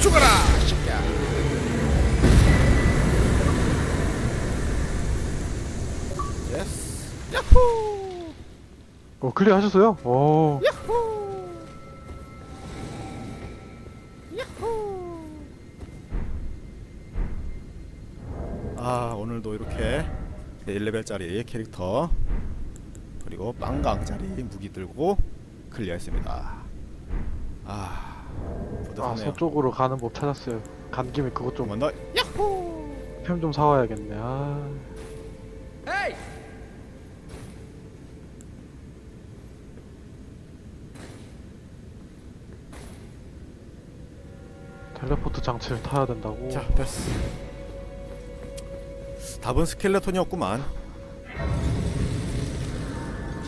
죽어라 새끼야 예스. 야호. 어, 클리어 하셨어요? 오. 야호. 야호. 아 오늘도 이렇게 1레벨짜리 캐릭터 그리고 빵강짜리 무기 들고 클리어했습니다. 아. 아, 뿌듯하네요 서쪽으로 가는 법 찾았어요. 간 김에 그것 좀 한번 더템좀 사와야겠네. 아, 텔레포트 장치를 타야 된다고. 자 됐어 답은 스켈레톤이었구만